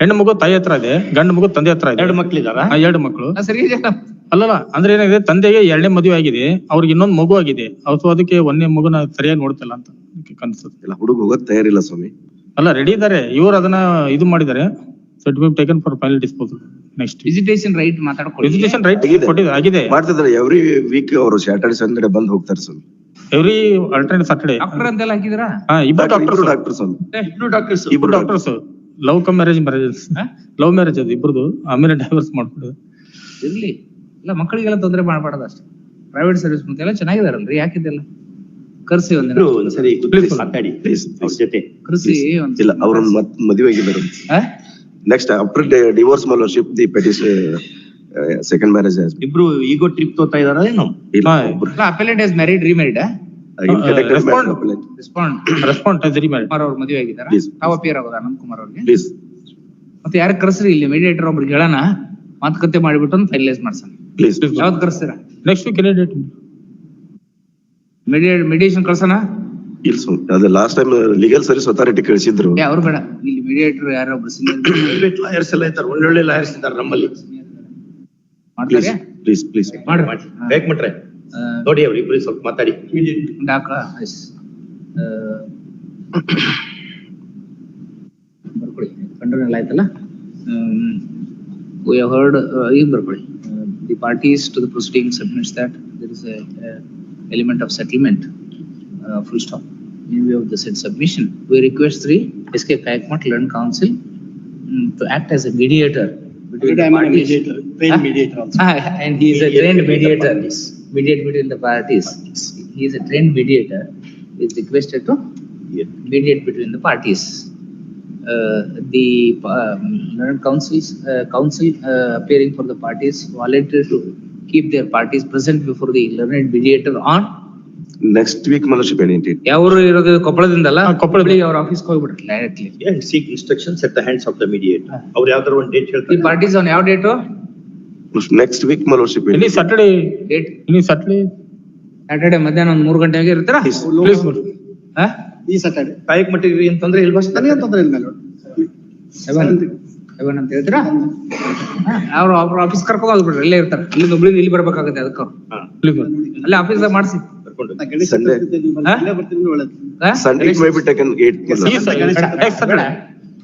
ಹೆಣ್ಣು ಮಗು ತಾಯಿ ಹತ್ರ ಇದೆ ಗಂಡು ಮಗು ತಂದೆ ಹತ್ರ ಇದೆ. ಎರಡು ಮಕ್ಳಿದಾರ ಆ, ಎರಡು ಮಕ್ಕಳು ಸರಿ ಇದೆಯಲ್ಲ ಅಲ್ಲಲ್ಲ ಅಂದ್ರೆ ಏನಾಗಿದೆ ತಂದೆಗೆ ಎರಡನೇ ಮದುವೆ ಆಗಿದೆ ಅವ್ರಿಗೆ ಇನ್ನೊಂದು ಮಗು ಆಗಿದೆ ಅಥವಾ ಅದಕ್ಕೆ ಒಂದೇ ಮಗುನ ಸರಿಯಾಗಿ ನೋಡ್ತಿಲ್ಲ ಅಂತ ಕನ್ಸುತ್ತೆ ಇಲ್ಲ ಹುಡುಗ ಹೋಗೋದ್ ತಯಾರಿಲ್ಲ ಸ್ವಾಮಿ. ಅಲ್ಲ ರೆಡಿ ಇದಾರೆ ಇವ್ರು ಅದನ್ನ ಇದು ಮಾಡಿದ್ದಾರೆ. Certificate taken for final disposal next visitation right ಮಾತಾಡ್ಕೊಳ್ಳಿ. Education right ಆಗಿದೆ. ಆಗಿದೆ. ಎವ್ರಿ ವೀಕ್ ಅವರು ಸ್ಯಾಟರ್ಡೆ ಸಂಡೇ ಬಂದ್ ಹೋಗ್ತಾರೆ ಸ್ವಾಮಿ. ಎವ್ರಿ ಆಲ್ಟರ್ನೇಟ್ ಸಾಟರ್ಡೆ ಡಾಕ್ಟರ್ ಅಂತೆಲ್ಲ ಹಾಕಿದ್ರಾ ಹಾ ಇಬ್ರು ಡಾಕ್ಟರ್ಸ್ ಡಾಕ್ಟರ್ ಸ್ವಾಮಿ. ಇಬ್ರು ಡಾಕ್ಟರ್ಸ್ ಇಬ್ರು doctors love come marriage marriages love marriage ಅದು ಇಬ್ರದು ಆಮೇಲೆ ಡೈವರ್ಸ್ ಮಾಡ್ಬಿಡುದು. ಇರ್ಲಿ. ಇಲ್ಲ ಮಕ್ಕಳಿಗೆಲ್ಲ ತೊಂದರೆ ಮಾಡಬಾರ್ದು ಅಷ್ಟೇ. ಪ್ರೈವೇಟ್ ಸರ್ವಿಸ್ ಮತ್ತೆ ಎಲ್ಲ ಚೆನ್ನಾಗಿದಾರಲ್ರಿ ಯಾಕಿದೆಲ್ಲ? ಕರ್ಸಿ ಒಂದಿನ. ಸರಿ ಒಂದ್ಸರಿ ಕೂತ್ಕೊಳ್ಳಿ, Please. ಮಾತಾಡಿ ಪ್ಲೀಸ್ ಅವ್ರ ಜೊತೆ. ಕರ್ಸಿ ಒಂದ್ ಇಲ್ಲ ಅವ್ರ ಮತ್ ಮದುವೆ ಆಗಿದ್ದಾರೆ ಆ? Next after divorce fellowship the petition second marriage ಇಬ್ರು ಈಗೋ ಟ್ರಿಪ್ ತೋತಾ ಇದಾರ ಏನು? ಇಲ್ಲ appellant is married remarried respond. Respond respond ಸರಿ ಮಾಡಿ ಕುಮಾರ್ ಅವ್ರ ಮದುವೆ ಆಗಿದಾರ Please. ತಾವ ಅಪಿಯರ್ ಆಗೋದ ಅನಂತ್ ಕುಮಾರ್ ಅವ್ರಿಗೆ? ಪ್ಲೀಸ್ ಮತ್ತೆ ಯಾರು ಕರ್ಸ್ರಿ ಇಲ್ಲಿ ಮೀಡಿಯೇಟರ್ ಒಬ್ರಿಗೆ ಹೇಳೋಣ ಮಾತುಕತೆ ಮಾಡಿಬಿಟ್ಟು ಫೈನಲೈಸ್ ಮಾಡ್ಸೋಣ. ಪ್ಲೀಸ್ ಯಾವ್ದು ಕರ್ಸ್ತೀರಾ? Next week date mediate mediation ಕಳ್ಸೋಣ? ಇಲ್ಲ ಸರ್ ಅದು last time legal service authority ಕಳಿಸಿದ್ರು. ಏ ಅವ್ರು ಬೇಡ. ಇಲ್ಲಿ ಮೀಡಿಯೇಟರ್ ಯಾರೊಬ್ರು ಸೀನಿಯರ್ ಲಾಯರ್ಸ್ ಎಲ್ಲ ಇದ್ದಾರೆ. ಒಳ್ಳೊಳ್ಳೆ ಲಾಯರ್ಸ್ ಇದ್ದಾರೆ ನಮ್ಮಲ್ಲಿ. ಪ್ಲೀಸ್ ಮಾಡ್ತಾರೆ ಪ್ಲೀಸ್ ಪ್ಲೀಸ್ ಮಾಡಿ ಮಾಡಿ ಬೇಕ್ ಮಟ್ರೆ ನೋಡಿ ಅವ್ರು ಪ್ಲೀಸ್ ಸ್ವಲ್ಪ ಮಾತಾಡಿ. Doctor S ಬರ್ಕೊಳ್ಳಿ ಕಂಡ್ರಲ್ ಆಯ್ತಲ್ಲ ವಿ ಹವ್ ಹರ್ಡ್ ಈಗ ಬರ್ಕೊಳ್ಳಿ the parties to the proceeding submits that there is element of settlement full stop in view of the said submission we request three SK Kayakmat Learned Council mm, to act as a mediator between the parties Ah, and he is a trained mediator, mediate between the parties. He is a trained mediator, is requested to mediate between the parties. Uh, the um, learned councils, uh, council uh, appearing for the parties volunteered to keep their parties present before the learned mediator on. Next week fellowship ಏನೈತಿ ಯಾವ್ರು ಇರೋದು ಕೊಪ್ಪಳದಿಂದಲ್ಲ ಕೊಪ್ಪಳದಲ್ಲಿ ಅವ್ರ ಆಫೀಸ್ಗೆ directly seek instructions at the hands of the mediate ಅವ್ರು ಯಾವ್ದಾರ ಒಂದು ಡೇಟ್ ಈ ಹೇಳ್ತಾರೆ ಪಾರ್ಟೀಸ್ ಅವ್ನ ಯಾವ date next week Saturday date any Saturday Saturday ಮಧ್ಯಾಹ್ನ ಒಂದ್ ಮೂರು ಗಂಟೆಗೆ ಇರ್ತೀರಾ? ಪ್ಲೀಸ್ ಹಾ? ಈ ಸ್ಯಾಟರ್ಡೆ ಕಾಯಕ್ ಮಟ್ಟಿಗೆ ಅಂತಂದ್ರೆ ಇಲ್ಲಿ ಬಸ್ ನನಗೆ ತೊಂದ್ರೆ ಇಲ್ಲ ಮೇಲೋಡ್ ಸೆವೆನ್ ಅಂತ ಹೇಳ್ತೀರಾ? ಅವ್ರ ಅವ್ರ ಆಫೀಸ್ ಕರ್ಕೊಂಡು ಹೋಗ್ಬಿಡ್ರಿ ಇಲ್ಲೇ ಇರ್ತಾರೆ. ಇಲ್ಲಿ ಹುಬ್ಳಿಗೆ ಇಲ್ಲಿ ಬರ್ಬೇಕಾಗತ್ತೆ ಅದಕ್ಕೆ ಪ್ಲೀಸ್ ಅಲ್ಲೇ ಆಫೀಸ್ದಾಗ ಮಾಡಿಸಿ.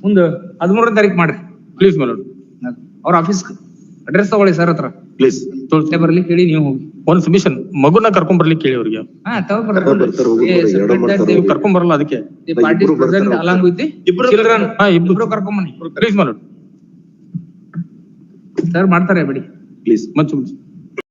ಮುಂದೆ ಹದಿಮೂರನೇ ತಾರೀಕು ಮಾಡ್ರಿ. ಪ್ಲೀಸ್ ಮೇಲೋಡ್ ಅವ್ರ ಆಫೀಸ್ ಅಡ್ರೆಸ್ ತಗೊಳ್ಳಿ ಸರ್ ಹತ್ರ. ಪ್ಲೀಸ್ ತುಳಸಿ ಬರ್ಲಿಕ್ಕೆ ಹೇಳಿ ನೀವು ಹೋಗಿ. ಒಂದ್ ಸಬ್ಮಿಷನ್ ಮಗುನ ಕರ್ಕೊಂಡ್ ಬರ್ಲಿಕ್ಕೆ ಕೇಳಿ ಅವ್ರಿಗೆ. ಹಾ ನೀವು ಕರ್ಕೊಂಡ್ ಬರಲ್ಲ ಅದಕ್ಕೆ. ಪಾರ್ಟಿ ಇಬ್ರು ಬರ್ತಾರೆ. ಅಲಾಂಗ್ ವಿತ್ ಇಬ್ರು ಚಿಲ್ಡ್ರನ್ ಹಾ ಇಬ್ರು. ಇಬ್ರು ಕರ್ಕೊಂಬನ್ನಿ ಪ್ಲೀಸ್ ಮೇಲೋಡ್ ಸರ್ ಮಾಡ್ತಾರೆ ಬಿಡಿ. ಪ್ಲೀಸ್ ಮಚ್ಚು ಮಂಚು